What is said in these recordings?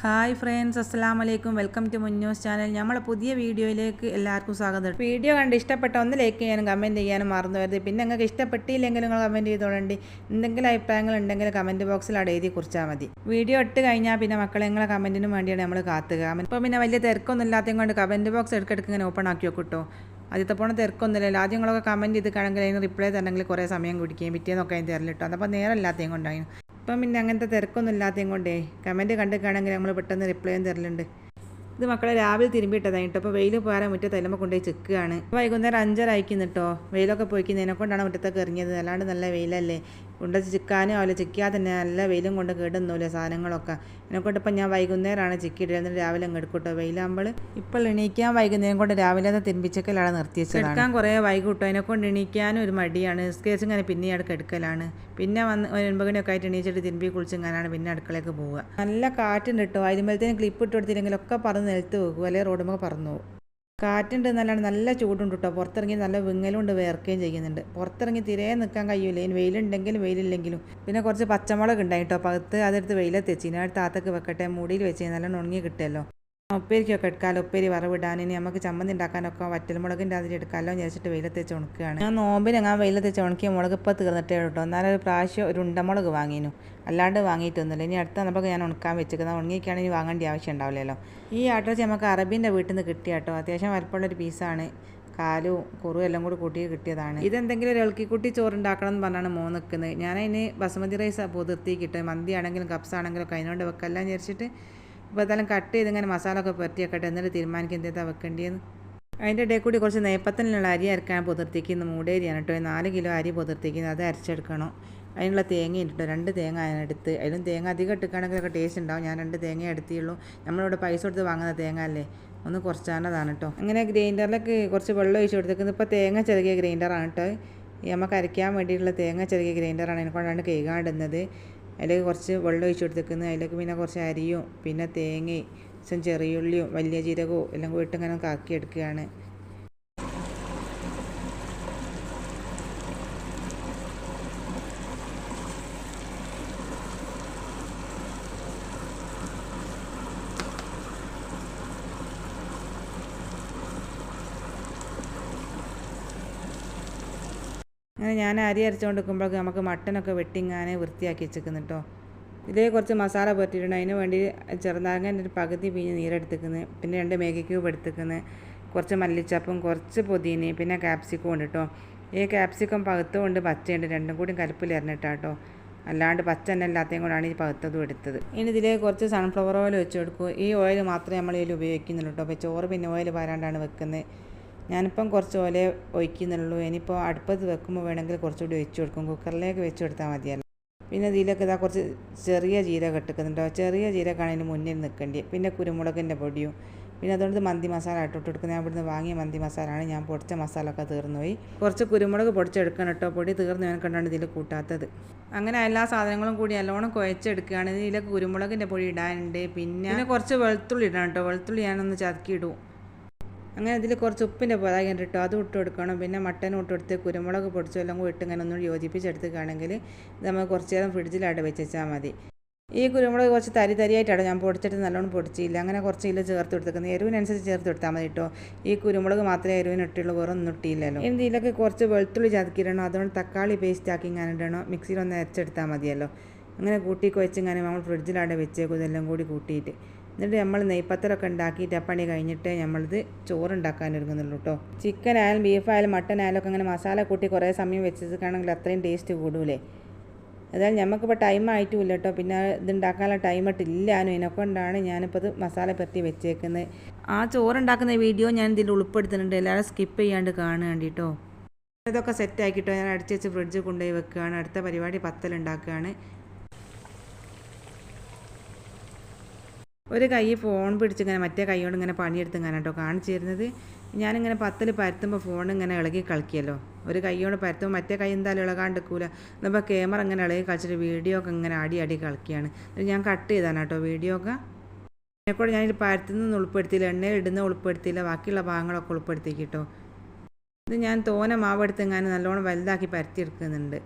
Hi friends അസ്സാം വലൈക്കും welcome to മുന്നൂസ് channel. നമ്മളെ പുതിയ വീഡിയോയിലേക്ക് എല്ലാവർക്കും സ്വാഗതം. വീഡിയോ കണ്ട് ഇഷ്ടപ്പെട്ട ഒന്ന് ലൈക്ക് ചെയ്യാനും കമന്റ് ചെയ്യാനും മറന്നു വരുത് പിന്നെ നിങ്ങൾക്ക് ഇഷ്ടപ്പെട്ടില്ലെങ്കിൽ നിങ്ങൾ കമന്റ് ചെയ്തോളണ്ടി. എന്തെങ്കിലും അഭിപ്രായങ്ങൾ ഉണ്ടെങ്കിൽ കമന്റ് ബോക്സിൽ അവിടെ എഴുതി കുറിച്ചാൽ മതി. വീഡിയോ ഇട്ട് കഴിഞ്ഞാൽ പിന്നെ മക്കളെ നിങ്ങളെ കമന്റിനും വേണ്ടിയാണ് നമ്മൾ കാത്തുക. ഇപ്പോൾ പിന്നെ വലിയ തിരക്കൊന്നും ഇല്ലാത്തതും കൊണ്ട് കമന്റ് ബോക്സ് ഇടയ്ക്കിടയ്ക്ക് ഇങ്ങനെ ഓപ്പൺ ആക്കിയോ വെക്കിട്ടോ ആദ്യത്തെ പോണ തിരക്കൊന്നുമില്ലല്ലോ ആദ്യം നിങ്ങളൊക്കെ കമന്റ് ചെയ്ത് കാണെങ്കിൽ അതിന് റിപ്ലൈ തരണമെങ്കിൽ കുറേ സമയം കുടിക്കുകയും പിറ്റേന്നൊക്കെ അതിന് തരലിട്ടോ അതപ്പോൾ നേരം ഇല്ലാത്തതും കൊണ്ടാണ്. ഇപ്പം പിന്നെ അങ്ങനത്തെ തിരക്കൊന്നും ഇല്ലാത്തതും കൊണ്ടേ കമന്റ് കണ്ടിട്ടാണെങ്കിൽ നമ്മൾ പെട്ടെന്ന് റിപ്ലൈയും തരലുണ്ട്. ഇത് മക്കളെ രാവിലെ തിരുമ്പിയിട്ടതാണ് കേട്ടോ. അപ്പോൾ വെയിൽ പോരാൻ മുറ്റത്ത് തലമ്മ കൊണ്ടുപോയി ചെക്കുകയാണ്. വൈകുന്നേരം അഞ്ചര കേട്ടോ. വെയിലൊക്കെ പോയിക്കുന്നതിനെ കൊണ്ടാണ് മുറ്റത്തൊക്കെ ഇറങ്ങിയത് അല്ലാണ്ട് നല്ല വെയിലല്ലേ. കൊണ്ട് ചിക്കാനും ആവില്ല ചിക്കാതെ തന്നെ നല്ല വെയിലും കൊണ്ട് കേടുന്നില്ല സാധനങ്ങളൊക്കെ. എന്നെക്കൊണ്ട് ഇപ്പം ഞാൻ വൈകുന്നേരമാണ് ചിക്കിയിട്ട് എന്നിട്ട് രാവിലെ അങ്ങ് എടുക്കട്ടോ വെയിലാകുമ്പോൾ ഇപ്പോൾ എണീക്കാൻ വൈകുന്നേരം കൊണ്ട് രാവിലെ അത് തിരുമ്പിച്ചക്കലാണ് നിർത്തിയത് എടുക്കാൻ കുറേ വൈകിട്ടോ അതിനെ കൊണ്ട് എണീക്കാനും ഒരു മടിയാണ്. സ്കേസ് ഇങ്ങനെ പിന്നെ അടുക്ക എടുക്കലാണ്. പിന്നെ വന്ന് ഒരു ഒൻപത് ആയിട്ട് എണീച്ചിട്ട് തിരുമ്പി കുളിച്ചിങ്ങാനാണ് പിന്നെ അടുക്കളയ്ക്ക് പോവുക. നല്ല കാറ്റുണ്ട് കേട്ടോ. അതിന്മേലത്തേന് ക്ലിപ്പ് ഇട്ട് കൊടുത്തില്ലെങ്കിലൊക്കെ പറന്ന് നിലത്ത് വെക്കും അല്ലെങ്കിൽ റോഡുമ്പോൾ പറന്നു പോകും കാറ്റുണ്ട് എന്നല്ലാണ്ട് നല്ല ചൂടുണ്ട് കേട്ടോ പുറത്തിറങ്ങി നല്ല വിങ്ങലുണ്ട് വേർക്കുകയും ചെയ്യുന്നുണ്ട്. പുറത്തിറങ്ങി തിരെ നിൽക്കാൻ കഴിയൂല. ഇനി വെയിലുണ്ടെങ്കിലും വെയിലില്ലെങ്കിലും. പിന്നെ കുറച്ച് പച്ചമുളക് ഉണ്ടായി കേട്ടോ പകത്ത് അതെടുത്ത് വെയിലത്ത് വെച്ച്. ഇനി താത്തക്ക് വെക്കട്ടെ. മുടിയിൽ വെച്ച് നല്ല ഉണങ്ങി കിട്ടുമല്ലോ ഉപ്പേരിക്കൊക്കെ എടുക്കാമല്ലോ ഉപ്പേരി വറവിടാൻ. ഇനി നമുക്ക് ചമ്മന്തി ഉണ്ടാക്കാനൊക്കെ വറ്റൽമുളകിന്റെ അതിൽ എടുക്കാമല്ലോ എന്ന് വിചാരിച്ചിട്ട് വെയിലത്ത് വെച്ച് ഉണക്കുകയാണ്. ഞാൻ നോമ്പിന് ഞാൻ വെയിലത്ത് വെച്ച് ഉണക്കിയ മുളക് ഇപ്പോൾ തീർന്നിട്ടേ കേട്ടോ എന്നാലും ഒരു പ്രാവശ്യം ഒരു ഉണ്ടമുളക് വാങ്ങിനു. അല്ലാണ്ട് വാങ്ങിയിട്ടൊന്നുമില്ല. ഇനി അടുത്ത നമുക്ക് ഞാൻ ഉണക്കാൻ വെച്ചിരിക്കുന്നത് ഉണങ്ങിയൊക്കെയാണെങ്കിൽ വാങ്ങേണ്ട ആവശ്യം ഉണ്ടാവില്ലല്ലോ. ഈ അഡ്രസ്സ് നമുക്ക് അറബിന്റെ വീട്ടിൽ നിന്ന് കിട്ടിയ കേട്ടോ. അത്യാവശ്യം വലുപ്പമുള്ളൊരു പീസാണ് കാലും കുറും എല്ലാം കൂടി കൂട്ടി കിട്ടിയതാണ്. ഇതെന്തെങ്കിലും ഒരു ഇളക്കിക്കുട്ടി ചോറുണ്ടാക്കണം എന്ന് പറഞ്ഞാണ് മോ നിൽക്കുന്നത്. ഞാനതിന് ബസുമതി റൈസ് പുതിർത്തി കിട്ടും മന്തി ആണെങ്കിലും കപ്സ് ആണെങ്കിലും ഒക്കെ അതിനോട് വെക്കല്ല ഇപ്പോൾ ഏതായാലും കട്ട് ചെയ്ത് ഇങ്ങനെ മസാല ഒക്കെ പുരട്ടിയൊക്കെ എന്നിട്ട് തീരുമാനിക്കും എന്താ വെക്കേണ്ടിയെന്ന് അതിന്റെ ഇടയിൽ കൂടി കുറച്ച് നെയ്പ്പത്തിനുള്ള അരി അരക്കാൻ പൊതിർത്തിക്കുന്ന. മൂടേരിയാണ് കേട്ടോ. നാല് കിലോ അരി പൊതിർത്തിക്കുന്നത് അത് അരച്ചെടുക്കണം. അതിനുള്ള തേങ്ങ ഇട്ടിട്ടോ രണ്ട് തേങ്ങ അതിനെടുത്ത് അതിലും തേങ്ങ അധികം ഇട്ടിക്കാണെങ്കിലൊക്കെ ടേസ്റ്റ് ഉണ്ടാവും. ഞാൻ രണ്ട് തേങ്ങ എടുത്തിയുള്ളൂ. നമ്മളിവിടെ പൈസ കൊടുത്ത് വാങ്ങുന്ന തേങ്ങ അല്ലേ? ഒന്ന് കുറച്ചാണതാണ് കേട്ടോ. അങ്ങനെ ഗ്രൈൻഡറിലേക്ക് കുറച്ച് വെള്ളം ഒഴിച്ച് കൊടുത്തേക്കുന്നത് ഇപ്പോൾ തേങ്ങ ചെറുകിയ ഗ്രൈൻഡറാണ് കേട്ടോ. നമുക്ക് അരയ്ക്കാൻ വേണ്ടിയിട്ടുള്ള തേങ്ങ ചെറുകിയ ഗ്രൈൻഡറാണ്. അതിനെക്കൊണ്ടാണ് കൈകാണ്ടുന്നത്. അതിലേക്ക് കുറച്ച് വെള്ളം ഒഴിച്ച് കൊടുത്തേക്കുന്നത് അതിലേക്ക് പിന്നെ കുറച്ച് അരിയും പിന്നെ തേങ്ങയും ചെറിയ ചെറിയുള്ളിയും വലിയ ജീരകവും എല്ലാം കൂടി ഇട്ട് ഇങ്ങനെ കാക്കി എടുക്കുകയാണ് അങ്ങനെ ഞാൻ അരി അരച്ചുകൊണ്ട് നിൽക്കുമ്പോഴേക്ക് നമുക്ക് മട്ടനൊക്കെ വെട്ടിങ്ങാനെ വൃത്തിയാക്കി വെച്ചേക്കുന്നു കേട്ടോ ഇതേ കുറച്ച് മസാല പുരട്ടിയിട്ടുണ്ട്. അതിന് വേണ്ടി ചെറുനാരങ്ങന്റെ ഒരു പകുതി പിഞ്ഞ് നീരെടുത്തേക്കുന്നത് പിന്നെ രണ്ട് മേഗി ക്യൂബ് എടുത്തേക്കുന്നത് കുറച്ച് മല്ലിച്ചപ്പും കുറച്ച് പുതിനയും പിന്നെ ക്യാപ്സിക്കും ഉണ്ട് കേട്ടോ ഈ ക്യാപ്സിക്കം പകുത്തും ഉണ്ട് പച്ചയുണ്ട്. രണ്ടും കൂടി കലപ്പിൽ എറിഞ്ഞിട്ടാ കേട്ടോ അല്ലാണ്ട് പച്ച തന്നെ അല്ലാത്തതും കൂടാണ് ഈ പകുത്തതും എടുത്തത്. ഇനി ഇതിലേക്ക് കുറച്ച് സൺഫ്ലവർ ഓയിൽ വെച്ച് കൊടുക്കും. ഈ ഓയിൽ മാത്രമേ നമ്മൾ ഇതിൽ ഉപയോഗിക്കുന്നുള്ളൂ കേട്ടോ അപ്പോൾ ചോറ് പിന്നെ ഓയിൽ വരാണ്ടാണ് വെക്കുന്നത്. ഞാനിപ്പം കുറച്ച് ഓല ഒഴിക്കുന്നുള്ളൂ. ഇനിയിപ്പോൾ അടുപ്പത്ത് വെക്കുമ്പോൾ വേണമെങ്കിൽ കുറച്ചുകൂടി ഒഴിച്ചു കൊടുക്കും. കുക്കറിലേക്ക് വെച്ച് കൊടുത്താൽ മതിയല്ലോ. പിന്നെ ഇതിലേക്ക് ഇതാ കുറച്ച് ചെറിയ ജീരകം ഇട്ടിക്കുന്നുണ്ടോ ചെറിയ ജീരകമാണ് ഇതിന് മുന്നിൽ നിൽക്കേണ്ടത്. പിന്നെ കുരുമുളകിന്റെ പൊടിയും. പിന്നെ അതുകൊണ്ട് മന്തി മസാല ഇട്ടിട്ട് കൊടുക്കുന്നത്. ഞാൻ ഇവിടുന്ന് വാങ്ങിയ മന്തി മസാലയാണ് ഞാൻ പൊടിച്ച മസാല ഒക്കെ തീർന്നു പോയി കുറച്ച് കുരുമുളക് പൊടിച്ചെടുക്കണം കേട്ടോ. പൊടി തീർന്നു കണ്ടാണ് ഇതിൽ കൂട്ടാത്തത്. അങ്ങനെ എല്ലാ സാധനങ്ങളും കൂടി നല്ലോണം കുഴച്ചെടുക്കുകയാണ്. ഇതിലേക്ക് കുരുമുളകിന്റെ പൊടി ഇടാനുണ്ട്. പിന്നെ കുറച്ച് വെളുത്തുള്ളി ഇടണം കേട്ടോ. വെളുത്തുള്ളി ഞാനൊന്ന് ചതക്കി ഇടും അങ്ങനെ ഇതിൽ കുറച്ച് ഉപ്പിന്റെ പതാകം ഇട്ടോ അതും ഇട്ട് കൊടുക്കണം. പിന്നെ മട്ടനും ഇട്ട് കൊടുത്ത് കുരുമുളക് പൊടിച്ചോ എല്ലാം കൂടി ഇട്ട് ഇങ്ങനെ ഒന്ന് യോജിപ്പിച്ചെടുത്തുകയാണെങ്കിൽ നമ്മൾ കുറച്ച് നേരം ഫ്രിഡ്ജിലായിട്ട് വെച്ചാൽ മതി. ഈ കുരുമുളക് കുറച്ച് തരി തരിയായിട്ടാണ് ഞാൻ പൊടിച്ചിട്ട് നല്ലോണം പൊടിച്ചില്ല. അങ്ങനെ കുറച്ച് ഇല്ല ചേർത്ത് കൊടുത്തേക്കുന്നത്. എരിവിനനുസരിച്ച് ചേർത്ത് കൊടുത്താൽ മതി കേട്ടോ. ഈ കുരുമുളക് മാത്രമേ എരിവിന് ഇട്ടുള്ളൂ വേറെ ഒന്നും ഇട്ടില്ലല്ലോ ഇനി ഇതിലൊക്കെ കുറച്ച് വെളുത്തുള്ളി ചതക്കിയിടണം അതുകൊണ്ട് തക്കാളി പേസ്റ്റ് ആക്കി ഇങ്ങനെ ഇടണം. മിക്സിയിൽ ഒന്ന് അരച്ചെടുത്താൽ മതിയല്ലോ. അങ്ങനെ കൂട്ടി കുഴച്ച് ഇങ്ങനെ നമ്മൾ ഫ്രിഡ്ജിലാണ് വെച്ചേക്കും. ഇതെല്ലാം കൂടി കൂട്ടിയിട്ട്. എന്നിട്ട് നമ്മൾ നെയ്പ്പത്തലൊക്കെ ഉണ്ടാക്കിയിട്ട് പണി കഴിഞ്ഞിട്ട് നമ്മളിത് ചോറ് ഉണ്ടാക്കാൻ ഒരുങ്ങുന്നുള്ളൂ കേട്ടോ ചിക്കൻ ആയാലും ബീഫ് ആയാലും മട്ടൻ ആയാലും ഒക്കെ അങ്ങനെ മസാല കൂട്ടി കുറേ സമയം വെച്ചിട്ടാണെങ്കിൽ അത്രയും ടേസ്റ്റ് കൂടൂലേ. അതായത് നമുക്കിപ്പോൾ ടൈം ആയിട്ടുമില്ല കേട്ടോ പിന്നെ ഇത് ഉണ്ടാക്കാനുള്ള ടൈം ഇട്ടില്ലാനും ഇതിനെക്കൊണ്ടാണ് ഞാനിപ്പോൾ ഇത് മസാല പെറ്റി വെച്ചേക്കുന്നത് ആ ചോറുണ്ടാക്കുന്ന വീഡിയോ ഞാൻ ഇതിൽ ഉൾപ്പെടുത്തുന്നുണ്ട്. എല്ലാവരും സ്കിപ്പ് ചെയ്യാണ്ട് കാണുക കേട്ടോ ഇതൊക്കെ സെറ്റ് ആക്കിയിട്ടോ ഞാൻ അടിച്ച് വെച്ച് ഫ്രിഡ്ജ് കൊണ്ടുപോയി വെക്കുകയാണ്. അടുത്ത പരിപാടി പത്തലുണ്ടാക്കുകയാണ് ഒരു കൈ ഫോൺ പിടിച്ചിങ്ങനെ മറ്റേ കൈ കൊണ്ട് ഇങ്ങനെ പണിയെടുത്ത് കേട്ടോ കാണിച്ചു തരുന്നത് ഞാനിങ്ങനെ പത്തിൽ പരത്തുമ്പോൾ ഫോൺ ഇങ്ങനെ ഇളകി കളിക്കുമല്ലോ ഒരു കൈ കൊണ്ട് പരത്തുമ്പോൾ മറ്റേ കൈ എന്തായാലും ഇളകാണ്ടിരിക്കൂല. എന്നപ്പോൾ ക്യാമറ ഇങ്ങനെ ഇളകി കളിച്ചിട്ട് വീഡിയോ ഒക്കെ ഇങ്ങനെ അടി അടി കളിക്കുകയാണ്. ഞാൻ കട്ട് ചെയ്താണ് കേട്ടോ വീഡിയോ ഒക്കെ. എന്നെക്കൂടെ ഞാനിത് പരത്തുനിന്ന് ഉൾപ്പെടുത്തിയില്ല. എണ്ണയിൽ ഇടുന്ന ഉൾപ്പെടുത്തിയില്ല. ബാക്കിയുള്ള ഭാഗങ്ങളൊക്കെ ഉൾപ്പെടുത്തി കേട്ടോ. ഇത് ഞാൻ തോന മാവെടുത്ത് എങ്ങാനും നല്ലോണം വലുതാക്കി പരത്തി എടുക്കുന്നുണ്ട്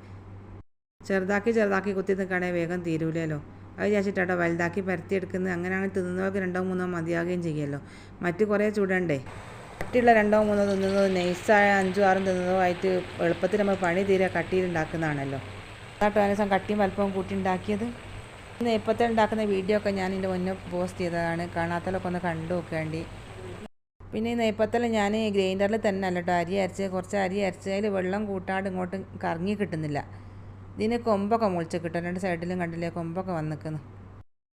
ചെറുതാക്കി ചെറുതാക്കി കുത്തി നിൽക്കുകയാണെങ്കിൽ വേഗം തീരൂലല്ലോ. അത് വിചാരിച്ചിട്ടാട്ടോ വലുതാക്കി പരത്തിയെടുക്കുന്നത്. അങ്ങനെയാണ് തിന്നുന്നവർക്ക് രണ്ടോ മൂന്നോ മതിയാകുകയും ചെയ്യുമല്ലോ. മറ്റു കുറേ ചൂടണ്ടേ? മറ്റുള്ള രണ്ടോ മൂന്നോ തിന്നുന്നത് നൈസായ അഞ്ചോ ആറും തിന്നതോ ആയിട്ട് എളുപ്പത്തിൽ നമ്മൾ പണി തീരെ കട്ടിയിലുണ്ടാക്കുന്നതാണല്ലോ. അതാട്ടോ അതിനെ കട്ടിയും വലുപ്പവും കൂട്ടി ഉണ്ടാക്കിയത് ഇന്ന് ഇപ്പോഴത്തെ ഉണ്ടാക്കുന്ന വീഡിയോ ഒക്കെ ഞാൻ ഇതിന്റെ മുന്നേ പോസ്റ്റ് ചെയ്തതാണ്. കാണാത്തലൊക്കെ ഒന്ന് കണ്ടു നോക്കേണ്ടി പിന്നെ ഈ നെയ്പ്പത്തൽ ഞാൻ ഗ്രൈൻഡറിൽ തന്നെ അല്ലട്ടോ അരി അരച്ച് കുറച്ച് അരി അരച്ച് അതിൽ വെള്ളം കൂട്ടാണ്ട് ഇങ്ങോട്ട് കറങ്ങി കിട്ടുന്നില്ല. ഇതിന് കൊമ്പൊക്കെ മുളിച്ച് കിട്ടും. രണ്ട് സൈഡിലും കണ്ടില്ലേ കൊമ്പൊക്കെ വന്ന് നിൽക്കുന്നു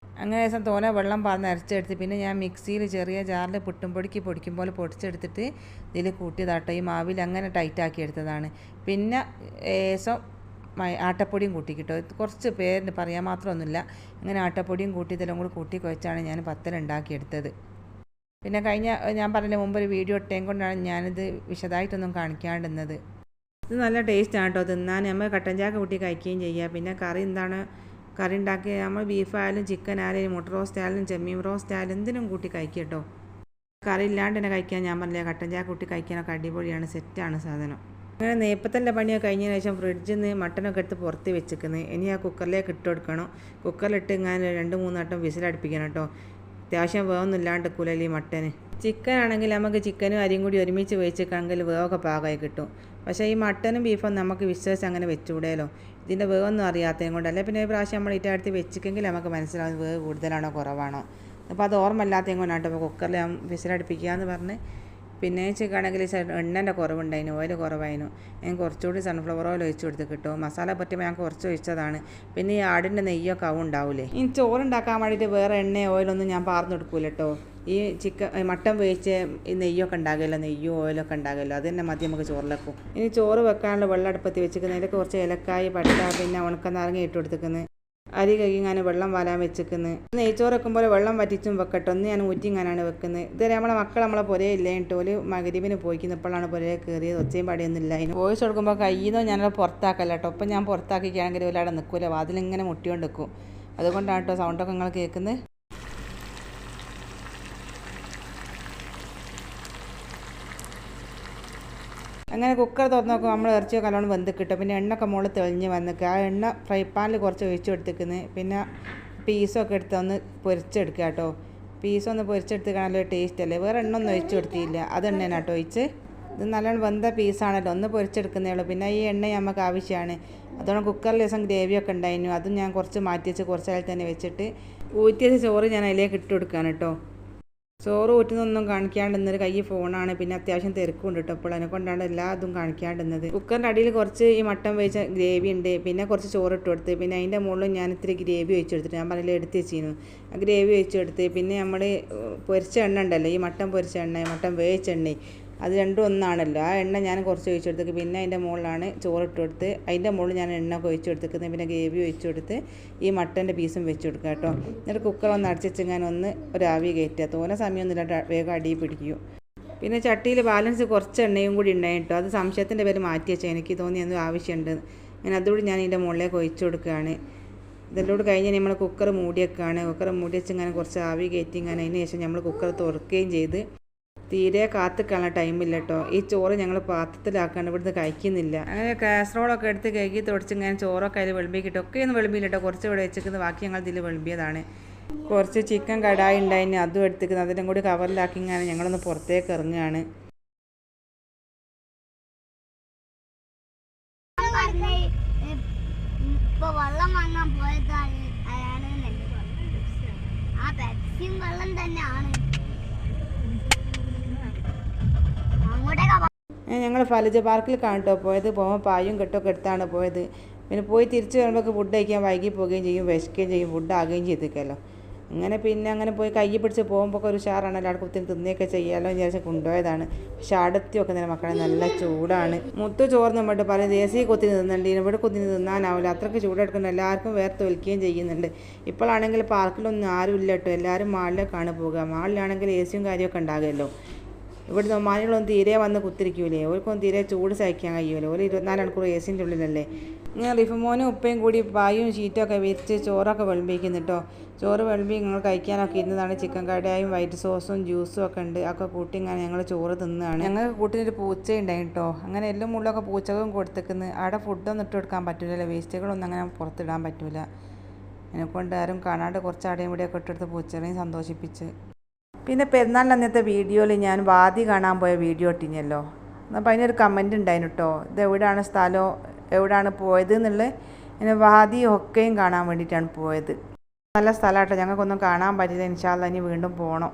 അങ്ങനെ ദിവസം തോനെ വെള്ളം പാർന്ന് അരച്ചെടുത്ത് പിന്നെ ഞാൻ മിക്സിയിൽ ചെറിയ ജാറിൽ പുട്ടും പൊടിക്ക് പോലെ പൊടിച്ചെടുത്തിട്ട് ഇതിൽ കൂട്ടിയതാട്ടോ. ഈ മാവിൽ അങ്ങനെ ടൈറ്റാക്കി എടുത്തതാണ്. പിന്നെ ഏസം ആട്ടപ്പൊടിയും കൂട്ടി കിട്ടും കുറച്ച് പേരിന് പറയാൻ മാത്രമൊന്നുമില്ല. അങ്ങനെ ആട്ടപ്പൊടിയും കൂട്ടി ഇതെല്ലാം കൂടി കൂട്ടി കുഴച്ചാണ് ഞാൻ പത്തലുണ്ടാക്കിയെടുത്തത് പിന്നെ കഴിഞ്ഞ ഞാൻ പറഞ്ഞ മുമ്പ് ഒരു വീഡിയോ ഇട്ടേം കൊണ്ടാണ് ഞാനിത് വിശദമായിട്ടൊന്നും കാണിക്കാണ്ടിരുന്നത്. ഇത് നല്ല ടേസ്റ്റാണ് കേട്ടോ തിന്നാൻ നമ്മൾ കട്ടൻ ചായ കൂട്ടി കഴിക്കുകയും ചെയ്യുക പിന്നെ കറി എന്താണ്? കറി ഉണ്ടാക്കി നമ്മൾ ബീഫായാലും ചിക്കൻ ആയാലും മുട്ട റോസ്റ്റ് ആയാലും ചെമ്മീൻ റോസ്റ്റ് ആയാലും എന്തിനും കൂട്ടി കഴിക്കുക കേട്ടോ കറി ഇല്ലാണ്ട് തന്നെ കഴിക്കാൻ ഞാൻ പറഞ്ഞില്ല കട്ടൻ ചായ കൂട്ടി കഴിക്കാനൊക്കെ അടിപൊളിയാണ് സെറ്റാണ് സാധനം. അങ്ങനെ നെയ്പ്പത്തന്റെ പണിയൊക്കെ കഴിഞ്ഞതിന് ശേഷം ഫ്രിഡ്ജിൽ നിന്ന് മട്ടനൊക്കെ എടുത്ത് പുറത്ത് വെച്ചിരിക്കുന്നത് ഇനി ആ കുക്കറിലേക്ക് ഇട്ട് കൊടുക്കണം. കുക്കറിലിട്ട് ഇങ്ങനെ രണ്ട് മൂന്ന് വട്ടം വിസിലടുപ്പിക്കണം കേട്ടോ അത്യാവശ്യം വേവൊന്നും ഇല്ലാണ്ട് കുലലി മട്ടന്. ചിക്കൻ ആണെങ്കിൽ നമുക്ക് ചിക്കനും അരിയും കൂടി ഒരുമിച്ച് വെച്ചിട്ടാണെങ്കിൽ വേവൊക്കെ പാകമായി കിട്ടും. പക്ഷേ ഈ മട്ടനും ബീഫും നമുക്ക് വിശ്വസിച്ച് അങ്ങനെ വെച്ചുകൂടെയല്ലോ ഇതിന്റെ വേവൊന്നും അറിയാത്തതും കൊണ്ട്. പിന്നെ ഒരു പ്രാവശ്യം നമ്മൾ ഇറ്റ അടുത്ത് വെച്ചിക്കെങ്കിൽ നമുക്ക് മനസ്സിലാവും വേവ് കൂടുതലാണോ കുറവാണോ. അപ്പോൾ അത് ഓർമ്മയില്ലാത്തതും കൊണ്ടാണ് കേട്ടോ. അപ്പോൾ കുക്കറിൽ വിസിലടുപ്പിക്കുക എന്ന് പറഞ്ഞ് പിന്നെ ചിക്കാണെങ്കിൽ എണ്ണന്റെ കുറവുണ്ടായിന് ഓയിൽ കുറവായിരുന്നു ഞാൻ കുറച്ചുകൂടി സൺഫ്ലവർ ഓയിൽ ഒഴിച്ച് കൊടുത്ത് കിട്ടും മസാല പറ്റുമ്പോൾ ഞാൻ കുറച്ച് ഒഴിച്ചതാണ്. പിന്നെ ഈ ആടിന്റെ നെയ്യൊക്കെ ആവും ഉണ്ടാവില്ലേ ഈ ചോറുണ്ടാക്കാൻ വേണ്ടിയിട്ട് വേറെ എണ്ണ ഓയിലൊന്നും ഞാൻ പാർന്നു കൊടുക്കൂല കേട്ടോ ഈ ചിക്കൻ മട്ടൻ വേവിച്ച് ഈ നെയ്യൊക്കെ ഉണ്ടാകുമല്ലോ നെയ്യും ഓയിലൊക്കെ ഉണ്ടാകുമല്ലോ. അത് തന്നെ മതി നമുക്ക് ചോറിലേക്കും. ഇനി ചോറ് വെക്കാനുള്ള വെള്ളം അടുപ്പത്ത് വെച്ചിരിക്കുന്നതിലൊക്കെ കുറച്ച് ഇലക്കായി പട്ട പിന്നെ ഉണക്കനാരങ്ങ ഇട്ട് കൊടുത്തിരിക്കുന്നത്. അരി കഴുകിങ്ങനെ വെള്ളം വാലാൻ വെച്ചിരിക്കുന്നത് നെയ്ച്ചോറ് വെക്കുമ്പോൾ വെള്ളം വറ്റിച്ചും വെക്കട്ടെ. ഒന്ന് ഞാൻ ഊറ്റിങ്ങാനാണ് വെക്കുന്നത് ഇതുവരെ നമ്മളെ മക്കൾ നമ്മളെ പുരേ ഇല്ല കേട്ടോ ഒരു മകരിവിന് പോയിക്കുന്നു. ഇപ്പോഴാണ് പുരയെ കയറിയത് ഒച്ചയും പടിയൊന്നും ഇല്ല അതിന് വോയിസ് കൊടുക്കുമ്പോൾ കയ്യിൽ നിന്ന് ഞാനത് പുറത്താക്കല്ല കേട്ടോ ഇപ്പം ഞാൻ പുറത്താക്കിക്കുകയാണെങ്കിൽ ഒരാടെ നിൽക്കില്ല വാതിലിങ്ങനെ മുട്ടിയോണ്ട് നിൽക്കും അതുകൊണ്ടാണ് കേട്ടോ സൗണ്ടൊക്കെ നിങ്ങൾ കേൾക്കുന്നത് അങ്ങനെ കുക്കർ തുറന്ന് നോക്കുമ്പോൾ നമ്മൾ ഇറച്ചി നല്ലോണം വെന്ത് കിട്ടും പിന്നെ എണ്ണയൊക്കെ മുകളിൽ തെളിഞ്ഞ് വന്നിക്കുക ആ എണ്ണ ഫ്രൈ പാനിൽ കുറച്ച് ഒഴിച്ച് കൊടുത്തിരിക്കുന്നത് പിന്നെ പീസൊക്കെ എടുത്ത് ഒന്ന് പൊരിച്ചെടുക്കുക കേട്ടോ പീസൊന്ന് ഒന്ന് പൊരിച്ചെടുത്ത് നല്ല ടേസ്റ്റ് അല്ലേ? വേറെ എണ്ണ ഒന്നും ഒഴിച്ച് കൊടുത്തിയില്ല അത് എണ്ണയാണ് കേട്ടോ ഒഴിച്ച്. ഇത് നല്ലോണം വെന്ത പീസാണല്ലോ ഒന്ന് പൊരിച്ചെടുക്കുന്നേ ഉള്ളൂ. പിന്നെ ഈ എണ്ണ നമുക്ക് ആവശ്യമാണ് അതുകൊണ്ട് കുക്കറിൽ ദിവസം ഗ്രേവിയൊക്കെ ഉണ്ടായിരുന്നു അതും ഞാൻ കുറച്ച് മാറ്റി വെച്ച് കുറച്ചായാലും തന്നെ വെച്ചിട്ട് ഊറ്റിയത് ചോറ് ഞാൻ അതിലേക്ക് ഇട്ട് കൊടുക്കുകയാണ് കേട്ടോ ചോറ് ഊറ്റുന്നൊന്നും കാണിക്കാണ്ട് ഇന്നൊരു കൈ ഫോണാണ്. പിന്നെ അത്യാവശ്യം തിരക്കുണ്ട് കേട്ടോ അപ്പോൾ അതിനെ കൊണ്ടാണ് എല്ലാ ഇതും കാണിക്കാണ്ടുന്നത് കുക്കറിന്റെ അടിയിൽ കുറച്ച് ഈ മട്ടൻ വെച്ച ഗ്രേവി ഉണ്ട്. പിന്നെ കുറച്ച് ചോറ് ഇട്ട് കൊടുത്ത്. പിന്നെ അതിന്റെ മുകളിൽ ഞാൻ ഇത്തിരി ഗ്രേവി ഒഴിച്ച് കൊടുത്തിട്ട് ഞാൻ പറഞ്ഞില്ല എടുത്ത് വെച്ചിരുന്നു. ആ ഗ്രേവി ഒഴിച്ച് കൊടുത്ത് പിന്നെ നമ്മൾ പൊരിച്ച എണ്ണ ഉണ്ടല്ലോ. ഈ മട്ടൻ പൊരിച്ച എണ്ണ മട്ടൻ വേവിച്ച എണ്ണ അത് രണ്ടും ഒന്നാണല്ലോ. ആ എണ്ണ ഞാൻ കുറച്ച് ഒഴിച്ചു കൊടുത്തേക്ക് പിന്നെ അതിന്റെ മുകളിലാണ് ചോറ് ഇട്ട് കൊടുത്ത്. അതിന്റെ മുകളിൽ ഞാൻ എണ്ണ ഒഴിച്ച് കൊടുത്തേക്കുന്നത് പിന്നെ ഗ്രേവി ഒഴിച്ചു കൊടുത്ത് ഈ മട്ടന്റെ പീസും വെച്ച് കൊടുക്കുക കേട്ടോ. എന്നിട്ട് കുക്കർ ഒന്ന് അടച്ചു ഞാൻ ഒന്ന് ഒരു ആവി കയറ്റുക. തോനെ സമയമൊന്നുമില്ല വേഗം അടിയിൽ പിടിക്കൂ. പിന്നെ ചട്ടിയിൽ ബാലൻസ് കുറച്ച് എണ്ണയും കൂടി ഉണ്ടായി കേട്ടോ. അത് സംശയത്തിന്റെ പേര് മാറ്റി വെച്ചാൽ എനിക്ക് തോന്നി എന്തോ ആവശ്യമുണ്ട്. അങ്ങനെ അതുകൂടി ഞാൻ ഇതിന്റെ മുകളിലേക്ക് ഒഴിച്ചു കൊടുക്കുകയാണ്. ഇതെല്ലാം കഴിഞ്ഞ് നമ്മൾ കുക്കർ മൂടി വെക്കുകയാണ് കുക്കർ മൂടി വെച്ച് ഇങ്ങനെ കുറച്ച് ആവി കയറ്റി ഇങ്ങനെ അതിന് ശേഷം നമ്മൾ കുക്കർ തുറക്കുകയും ചെയ്ത് തീരെ കാത്തിക്കാനുള്ള ടൈമില്ല കേട്ടോ ഈ ചോറ് ഞങ്ങൾ പാത്രത്തിലാക്കാണ്ട് ഇവിടുന്ന് കഴിക്കുന്നില്ല. അങ്ങനെ കാസറോളൊക്കെ എടുത്ത് കഴുകി തുടച്ച് ഇങ്ങനെ ചോറൊക്കെ അതിൽ വെളുമ്പിക്കിട്ട് ഒക്കെ ഒന്ന് വെളുമ്പിയില്ല കേട്ടോ കുറച്ച് ഇവിടെ വെച്ചിരിക്കുന്നത് ബാക്കി ഞങ്ങൾ ഇതിൽ വെളുമ്പിയതാണ്. കുറച്ച് ചിക്കൻ കടായി ഉണ്ടായിന് അതും എടുത്തിരിക്കുന്നത് അതിനും കൂടി കവറിലാക്കി ഇങ്ങനെ ഞങ്ങളൊന്ന് പുറത്തേക്ക് ഇറങ്ങുകയാണ്. ഇപ്പൊ വെള്ളം വാങ്ങാൻ പോയതാണ് അയാളെ. ആ പെപ്സിയും വെള്ളം തന്നെയാണ്. ഞങ്ങൾ ഫലജ പാർക്കിൽ കാണട്ടോ പോയത്. പോകുമ്പോൾ പായും കെട്ടൊക്കെ എടുത്താണ് പോയത്. പിന്നെ പോയി തിരിച്ചു വരുമ്പോൾ ഫുഡ് കഴിക്കാൻ വൈകി പോവുകയും ചെയ്യും വിശക്കുകയും ചെയ്യും ഫുഡ് ആകുകയും ചെയ്തിരിക്കല്ലോ അങ്ങനെ പിന്നെ അങ്ങനെ പോയി കൈ പിടിച്ച് പോകുമ്പോൾ ഒരു ഉഷാറാണല്ലോ അവിടെ കുത്തി തിന്നുകയൊക്കെ ചെയ്യാമല്ലോ എന്ന് വിചാരിച്ച് കൊണ്ടുപോയതാണ്. പക്ഷെ അടുത്തി തന്നെ മക്കളെ നല്ല ചൂടാണ്. മുത്ത് ചോർന്ന് നമ്മട്ട് പറയും ദേശീയ കൊത്തി നിന്നുണ്ട് ഇവിടെ കുത്തി തിന്നാനാവില്ല. അത്രയ്ക്ക് ചൂടെടുക്കുന്നുണ്ട് എല്ലാവർക്കും വേർത്ത് വലിക്കുകയും ചെയ്യുന്നുണ്ട്. ഇപ്പോഴാണെങ്കിൽ പാർക്കിലൊന്നും ആരും ഇല്ല കേട്ടോ. എല്ലാവരും മാളിലേക്കാണ് പോകുക മാളിലാണെങ്കിൽ എ സിയും കാര്യമൊക്കെ ഉണ്ടാകുമല്ലോ. ഇവിടുന്ന് ഒമാനികളൊന്നും തീരെ വന്ന് കുത്തിരിക്കൂലേ. ഓർക്കൊന്നും തീരെ ചൂട് സഹിക്കാൻ കഴിയൂലേ. ഒരു ഇരുപത്തിനാല് മണിക്കൂർ എ സിന്റെ ഉള്ളിലല്ലേ. ഞാൻ റിഫമോനും ഉപ്പയും കൂടി പായും ഷീറ്റൊക്കെ വിരിച്ച് ചോറൊക്കെ വെളുപ്പിക്കുന്നു കേട്ടോ ചോറ് വിളമ്പി ഞങ്ങൾ കഴിക്കാനൊക്കെ ഇരുന്നതാണ്. ചിക്കൻ കടയായും വൈറ്റ് സോസും ജ്യൂസും ഒക്കെ ഉണ്ട്. ഒക്കെ കൂട്ടി ഇങ്ങനെ ഞങ്ങൾ ചോറ് തിന്നതാണ് ഞങ്ങൾ കൂട്ടിനൊരു പൂച്ച ഉണ്ടായി കേട്ടോ അങ്ങനെ എല്ലാം മുള്ളൊക്കെ പൂച്ചകളും കൊടുത്തേക്കുന്നു. അവിടെ ഫുഡൊന്നും ഇട്ട് കൊടുക്കാൻ പറ്റില്ലല്ലോ വേസ്റ്റുകളൊന്നും അങ്ങനെ പുറത്തിടാൻ പറ്റില്ല എന്നെക്കൊണ്ട് ആരും കാണാണ്ട് കുറച്ച് അടയും ഇവിടെയൊക്കെ ഇട്ടെടുത്ത് പൂച്ചകളെയും സന്തോഷിപ്പിച്ച്. പിന്നെ പെരുന്നാളിന്റെ അന്നത്തെ വീഡിയോയിൽ ഞാൻ വാതി കാണാൻ പോയ വീഡിയോ ഇട്ടിഞ്ഞല്ലോ അപ്പോൾ അതിനൊരു കമന്റ് ഉണ്ടായിരുന്നു കേട്ടോ ഇത് എവിടെയാണ് സ്ഥലം? എവിടെയാണ് പോയത് എന്നുള്ളത് ഇങ്ങനെ വാതി ഒക്കെയും കാണാൻ വേണ്ടിയിട്ടാണ് പോയത്. നല്ല സ്ഥലമാട്ടോ. ഞങ്ങൾക്കൊന്നും കാണാൻ പറ്റില്ല ഇൻഷാല്ല ഇനി വീണ്ടും പോകണം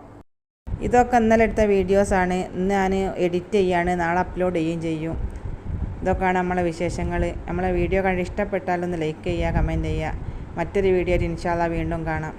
ഇതൊക്കെ ഇന്നലെ എടുത്ത വീഡിയോസാണ് ഇന്ന് ഞാൻ എഡിറ്റ് ചെയ്യാണ്. നാളെ അപ്ലോഡ് ചെയ്യുകയും ചെയ്യും. ഇതൊക്കെയാണ് നമ്മളെ വിശേഷങ്ങൾ നമ്മളെ വീഡിയോ കണ്ട് ഇഷ്ടപ്പെട്ടാലൊന്ന് ലൈക്ക് ചെയ്യുക കമന്റ് ചെയ്യുക. മറ്റൊരു വീഡിയോ ഇൻഷാല്ല വീണ്ടും കാണാം.